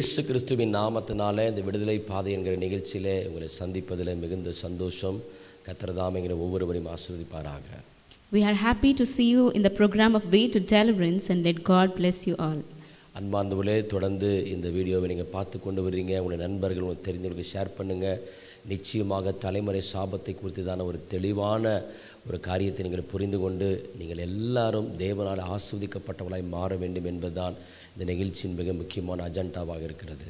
இயேசு கிறிஸ்துவின் நாமத்தினால இந்த விடுதலை பாதை என்கிற நிகழ்ச்சியிலே உங்களை சந்திப்பதில் மிகுந்த சந்தோஷம். கத்திரதாம் என்கிற ஒவ்வொருவரையும் ஆசிர்வதிப்பாராக. We are happy to see you in the program of Way to Deliverance and let God bless you all. அன்பார்ந்தவர்களே தொடர்ந்து இந்த வீடியோவை நீங்கள் பார்த்து கொண்டு வர்றீங்க. உங்களுடைய நண்பர்கள் உங்களுக்கு தெரிஞ்சவங்களுக்கு ஷேர் பண்ணுங்கள் நிச்சயமாக தலைமுறை சாபத்தை குறித்ததான ஒரு தெளிவான ஒரு காரியத்தை நீங்கள் புரிந்து கொண்டு நீங்கள் எல்லாரும் தேவனால் ஆஸ்வதிக்கப்பட்டவர்களாய் மாற வேண்டும் என்பதுதான் இந்த நிகழ்ச்சியின் மிக முக்கியமான அஜெண்டாவாக இருக்கிறது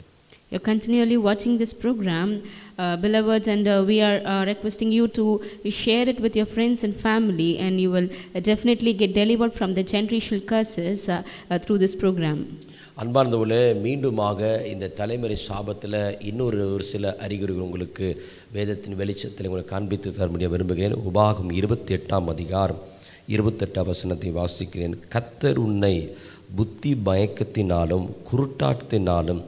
You're continually watching this program, uh, beloveds, and uh, we are uh, requesting you to share it with your friends and family, and you will uh, definitely get delivered from the generational curses uh, uh, through this program. அன்பார்ந்தவர்களே மீண்டுமாக இந்த தலைமுறை சாபத்தில் இன்னொரு ஒரு சில அறிகுறிகள் உங்களுக்கு வேதத்தின் வெளிச்சத்தில் உங்களுக்கு காண்பித்து தர முடிய விரும்புகிறேன் உபாகம் இருபத்தி எட்டாம் அதிகாரம் இருபத்தெட்டாம் வசனத்தை வாசிக்கிறேன் கத்தர் உன்னை புத்தி பயக்கத்தினாலும் குருட்டாட்டத்தினாலும்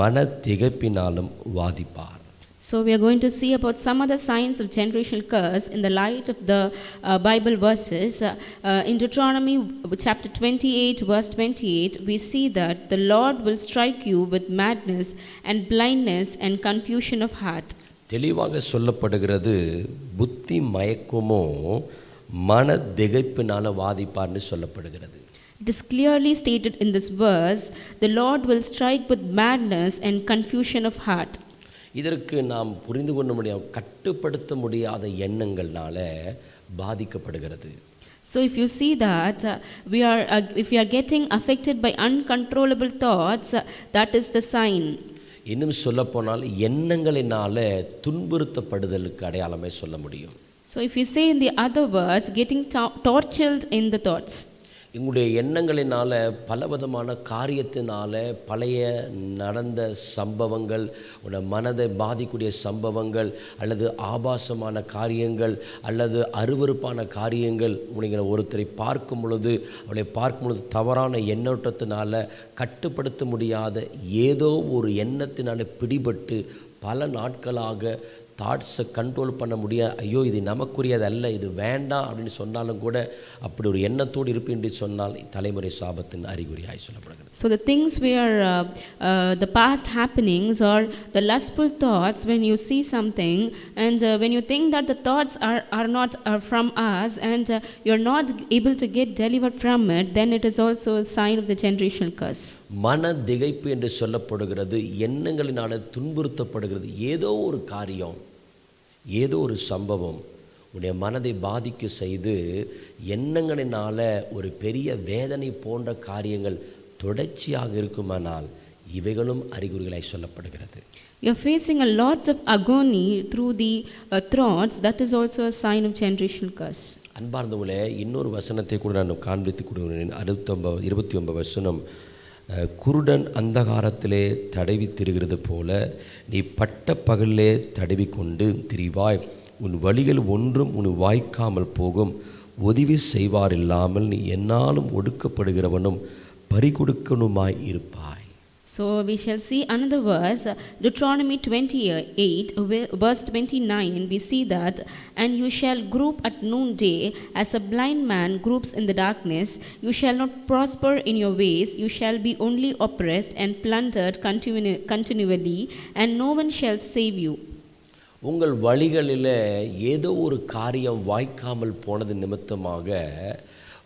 மன திகைப்பினாலும் வாதிப்பார் So, we are going to see about some other signs of generational curse in the light of the uh, Bible verses. Uh, uh, in Deuteronomy chapter 28, verse 28, we see that the Lord will strike you with madness and blindness and confusion of heart. தெளிவாக சொல்லப்படுகிறது புத்தி மயக்கமோ மன திகைப்பினால வாதிப்பார்னு சொல்லப்படுகிறது It is clearly stated in this verse the Lord will strike with madness and confusion of heart. இதற்கு நாம் புரிந்து கொள்ள முடியாத கட்டுப்படுத்த முடியாத எண்ணங்கள்னால பாதிக்கப்படுகிறது So, if you see that uh, we are, uh, if we are getting affected by uncontrollable thoughts, uh, that is the sign. இன்னும் சொல்லப்போனால் எண்ணங்களினால துன்புறுத்தப்படுதலுக்கு அடையாளமே சொல்ல முடியும் So, if you say in the other words, getting to- tortured in the thoughts. எங்களுடைய எண்ணங்களினால் பலவிதமான காரியத்தினால பழைய நடந்த சம்பவங்கள் உன்னோட மனதை பாதிக்கூடிய சம்பவங்கள் அல்லது ஆபாசமான காரியங்கள் அல்லது அருவருப்பான காரியங்கள் நீங்கள் ஒருத்தரை பார்க்கும் பொழுது அவளை பார்க்கும் பொழுது தவறான எண்ணோட்டத்தினால கட்டுப்படுத்த முடியாத ஏதோ ஒரு எண்ணத்தினால் பிடிபட்டு பல நாட்களாக தாட்ஸை கண்ட்ரோல் பண்ண முடியாது ஐயோ இது நமக்குரியது அல்ல இது வேண்டாம் அப்படின்னு சொன்னாலும் கூட அப்படி ஒரு எண்ணத்தோடு இருப்பு என்று சொன்னால் தலைமுறை சாபத்தின் அறிகுறியாய் சொல்லப்படுகிறது So, the things where uh, uh, the past happenings or the lustful thoughts, when you see something and uh, when you think that the thoughts are, are not uh, from us and uh, you're not able to get delivered from it, then it is also a sign of the generational curse. மன திகைப்பு என்று சொல்லப்படுகிறது எண்ணங்களினால துன்புறுத்தப்படுகிறது ஏதோ ஒரு காரியம் ஏதோ ஒரு சம்பவம் உன்னுடைய மனதை பாதிக்க செய்து எண்ணங்களினால ஒரு பெரிய வேதனை போன்ற காரியங்கள் தொடர்ச்சியாக இருக்குமானால் இவைகளும் அறிகுறிகளாய் சொல்லப்படுகிறது. You're facing a lots of agony through the uh, thoughts, that is also a sign of generational curse. அன்பார்ந்தவங்களே இன்னொரு வசனத்தை கூட நான் காண்பித்து கொடுக்கிறேன். அறுபத்தொம்பது இருபத்தி ஒன்பது வசனம். குருடன் அந்தகாரத்திலே தடவி திரிகிறது போல நீ பட்ட பகலிலே தடவி கொண்டு திரிவாய். உன் வழிகள் ஒன்றும் உன் வாய்க்காமல் போகும். உதவி செய்வாரில்லாமல் நீ என்னாலும் ஒடுக்கப்படுகிறவனும் பறிகொடுக்கணுமாய் இருப்பாய். So we shall see another verse, Deuteronomy 28, verse 29. We see that, and you shall group at noonday as a blind man groups in the darkness. You shall not prosper in your ways. You shall be only oppressed and plundered continu- continually, and no one shall save you. உங்கள் வழிகளில் ஏதோ ஒரு காரியம் வாய்க்காமல் போனது நிமித்தமாக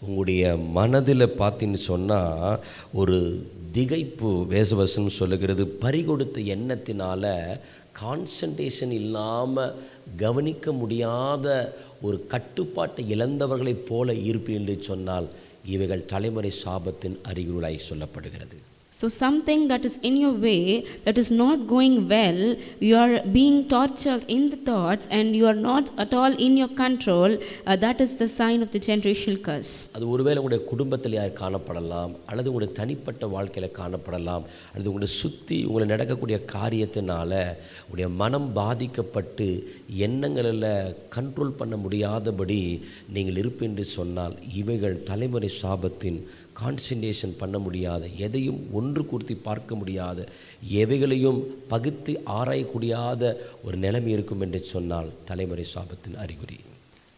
உங்களுடைய மனதில் பார்த்தீங்கன்னு சொன்னால் ஒரு திகைப்பு வேசவசம் சொல்லுகிறது. பறிகொடுத்த எண்ணத்தினால் கான்சன்ட்ரேஷன் இல்லாமல் கவனிக்க முடியாத ஒரு கட்டுப்பாட்டை இழந்தவர்களைப் போல இருப்பீர்கள் என்று சொன்னால் இவைகள் தலைமுறை சாபத்தின் அறிகுறிகளாய் சொல்லப்படுகிறது. So, something that is in your way that is not going well, you are being tortured in the thoughts and you are not at all in your control, uh, that is the sign of the generational curse. அது ஒருவேளை உங்களுடைய குடும்பத்தில் யார் காணப்படலாம் அல்லது உங்களுடைய தனிப்பட்ட வாழ்க்கையில் காணப்படலாம் அல்லது உங்களை சுற்றி உங்களை நடக்கக்கூடிய காரியத்தினால உங்களுடைய மனம் பாதிக்கப்பட்டு எண்ணங்களில் கண்ட்ரோல் பண்ண முடியாதபடி நீங்கள் இருப்பென்று சொன்னால் இவைகள் தலைமுறை சாபத்தின் கான்சன்ட்ரேஷன் பண்ண முடியாத எதையும் ஒன்று கூர்த்தி பார்க்க முடியாத எவைகளையும் பகுத்து ஆராயக்கூடியாத ஒரு நிலைமை இருக்கும் என்று சொன்னால் தலைமுறை சாபத்தின் அறிகுறி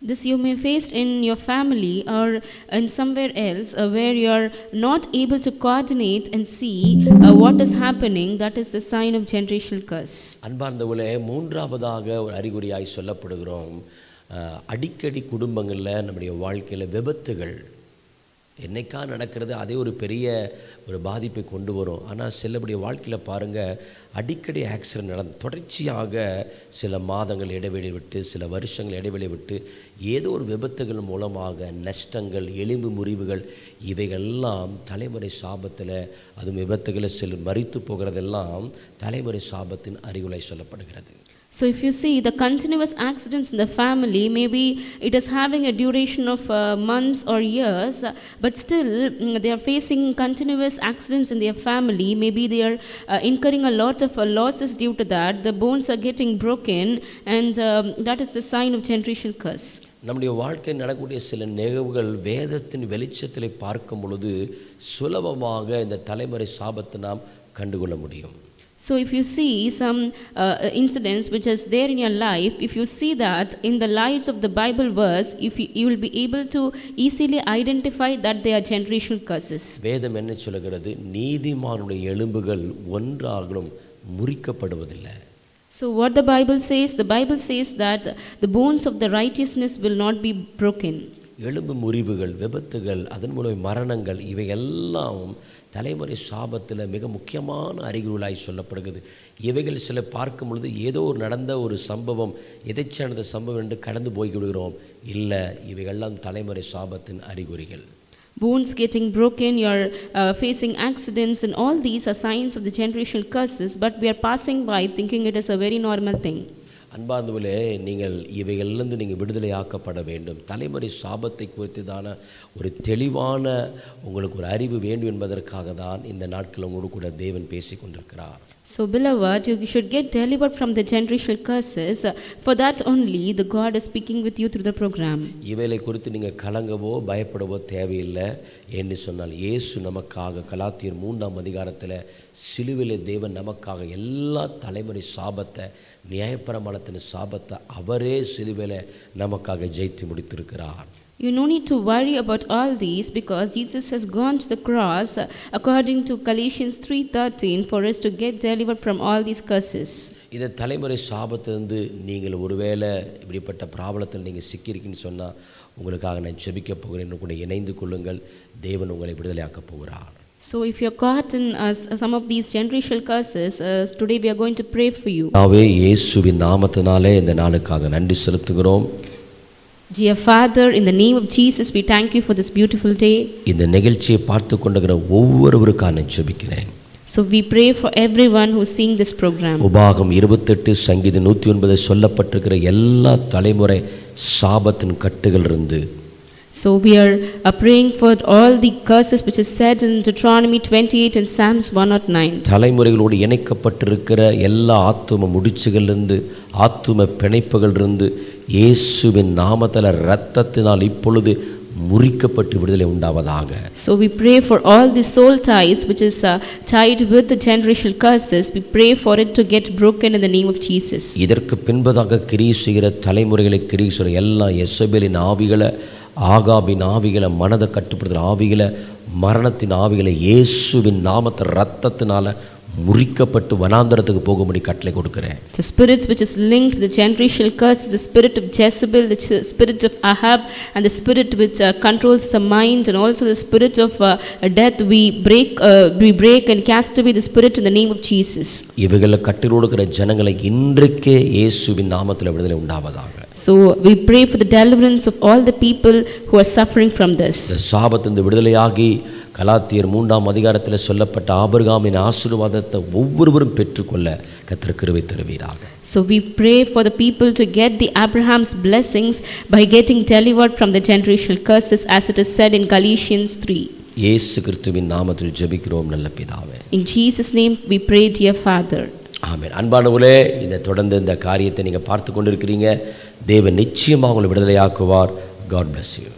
This you may face in your family or in somewhere else uh, where you are not able to coordinate and see uh, what is happening. That is the sign of generational curse. அன்பார்ந்தவர்களே மூன்றாவதாக ஒரு அறிகுறியாய் சொல்லப்படுகிறோம் அடிக்கடி குடும்பங்களில் நம்முடைய வாழ்க்கையில் விபத்துகள் என்னைக்கா நடக்கிறது அதே ஒரு பெரிய ஒரு பாதிப்பை கொண்டு வரும். ஆனால் சிலபடிய வாழ்க்கையில் பாருங்கள் அடிக்கடி ஆக்சிடென்ட் நடந்து தொடர்ச்சியாக சில மாதங்கள் இடைவெளி விட்டு சில வருஷங்கள் இடைவெளி விட்டு ஏதோ ஒரு விபத்துகள் மூலமாக நஷ்டங்கள் எலும்பு முறிவுகள் இவைகள்லாம் தலைமுறை சாபத்தில் அதுவும் விபத்துகளை சில மறித்து போகிறதெல்லாம் தலைமுறை சாபத்தின் அறிகுலை சொல்லப்படுகிறது. So, if you see the continuous accidents in the family, maybe it is having a duration of uh, months or years, but still they are facing continuous accidents in their family. Maybe they are uh, incurring a lot of uh, losses due to that. The bones are getting broken, and um, that is the sign of generational curse. நம்முடைய வாழ்க்கை நடக்கக்கூடிய சில நிகழ்வுகள் வேதத்தின் வெளிச்சத்தில் பார்க்கும் பொழுது சுலபமாக இந்த தலைமுறை சாபத்தை நாம் கண்டுகொள்ள முடியும் So, if you see some uh, incidents which is there in your life, if you see that in the lives of the Bible verse, if you, you will be able to easily identify that they are generational curses. வேதம் என்ன சொல்லுகிறது நீதிமானுடைய எலும்புகள் ஒன்றாகலும் முறிக்கப்படுவதில்லை So, what the Bible says, the Bible says that the bones of the righteousness will not be broken. எலும்பு முறிவுகள் விபத்துகள் அதன் மூலம் மரணங்கள் இவை எல்லாம் தலைமுறை சாபத்தில் மிக முக்கியமான அறிகுறிகளாய் சொல்லப்படுகிறது. இவைகள் சில பார்க்கும் பொழுது ஏதோ ஒரு நடந்த ஒரு சம்பவம் எதைச்சு நடந்த சம்பவம் என்று கடந்து போய் விடுகிறோம் இல்லை இவைகள்லாம் தலைமுறை சாபத்தின் அறிகுறிகள். Bones getting broken, you're uh, facing accidents, and all these are signs of the generational curses, but we are passing by thinking it is a very normal thing. அன்பார்ந்தவர்களே நீங்கள் இவைகளிலிருந்து நீங்கள் விடுதலை ஆக்கப்பட வேண்டும். தலைமுறை சாபத்தை குறித்ததான ஒரு தெளிவான உங்களுக்கு ஒரு அறிவு வேண்டும் என்பதற்காக தான் இந்த நாட்கள் உங்களோடு கூட தேவன் பேசி கொண்டிருக்கிறார் So, beloved, you should get delivered from the generational curses. For that only, the God is speaking with you through the program. இவைகளை குறித்து நீங்கள் கலங்கவோ பயப்படவோ தேவையில்லை என்று சொன்னால் இயேசு நமக்காக கலாத்தியர் மூன்றாம் அதிகாரத்தில் சிலுவிலே தேவன் நமக்காக எல்லா தலைமுறை சாபத்தை நியாயப்பிரமாணத்தின் சாபத்தை அவரே சிலுவையில் நமக்காக ஜெயித்து முடித்திருக்கிறார் You no need to worry about all these because Jesus has gone to the cross uh, according to Galatians 3:13 for us to get delivered from all these curses. இந்த தலைமுறை சாபத்திலிருந்து நீங்கள் ஒருவேளை இப்படிப்பட்ட பிராபலத்தில் நீங்கள் சிக்கியிருக்கீங்கன்னு சொன்னால் உங்களுக்காக நான் ஜெபிக்க போகிறேன் கூட இணைந்து கொள்ளுங்கள் தேவன் உங்களை விடுதலையாக்கப் போகிறார் So if you're caught in uh, s- some of these generational curses, uh, today we are going to pray for you. நாவே இயேசுவின் நாமத்தினாலே இந்த நாளுக்காக நன்றி செலுத்துகிறோம் Dear Father, in the name of Jesus, we thank you for this beautiful day. இந்த நிகழ்ச்சியை பார்த்து கொண்டிருக்கிற ஒவ்வொருவருக்காக நான் ஜெபிக்கிறேன் So we pray for everyone who's seeing this program. உபாகம் இருபத்தெட்டு சங்கீதம் நூற்றி ஒன்பது சொல்லப்பட்டிருக்கிற எல்லா தலைமுறை சாபத்தின் கட்டுகள் இருந்து So we are uh, praying for all the curses which is said in Deuteronomy 28 and Psalms 109. தலைமுறைகளோடு இணைக்கப்பட்டிருக்கிற எல்லா ஆத்தும முடிச்சுகளிலிருந்து ஆத்தும பிணைப்புகளிலிருந்து இயேசுவின் நாமத்தில் இரத்தத்தினால் இப்பொழுது முறிக்கப்பட்டு விடுதலை உண்டாவதாக So we pray for all the soul ties which is uh, tied with the generational curses. We pray for it to get broken in the name of Jesus. இதற்கு பின்பதாக கிரியை செய்கிற தலைமுறைகளை கிரியை செய்கிற எல்லா எசபேலின் ஆவிகளை ஆகாபின் ஆவிகளை மனதை கட்டுப்படுத்துகிற ஆவிகளை மரணத்தின் ஆவிகளை இயேசுவின் நாமத்தை ரத்தத்தினால முறிக்கப்பட்டு வனாந்தரத்துக்கு போகும்படி கட்டளை கொடுக்கிறேன் The spirits which is linked to the generational curse is the spirit of Jezebel, the spirit of Ahab, and the spirit which uh, controls the mind, and also the spirit of uh, death. We break, uh, we break and cast away the spirit in the name of Jesus. இவைகளை கட்டில் கொடுக்கிற ஜனங்களை இன்றைக்கே இயேசுவின் நாமத்தில் விடுதலை உண்டாவதாக So we pray for the deliverance of all the people who are suffering from this. சாபத்திலிருந்து விடுதலையாகி கலாத்தியர் மூன்றாம் அதிகாரத்தில் சொல்லப்பட்ட ஆபிரகாமின் ஆசீர்வாதத்தை ஒவ்வொருவரும் பெற்றுக்கொள்ள கத்திர கிருபை தருவீராக. So we pray for the people to get the Abraham's blessings by getting delivered from the generational curses as it is said in Galatians 3. இயேசு கிறிஸ்துவின் நாமத்தில் ஜெபிக்கிறோம் நல்ல பிதாவே. In Jesus' name we pray, dear Father. ஆமென். அன்பானவர்களே இந்த தொடர்ந்து இந்த காரியத்தை நீங்கள் பார்த்து கொண்டிருக்கிறீங்க. தேவன் நிச்சயமாக உங்களை விடுதலையாக்குவார். God bless you.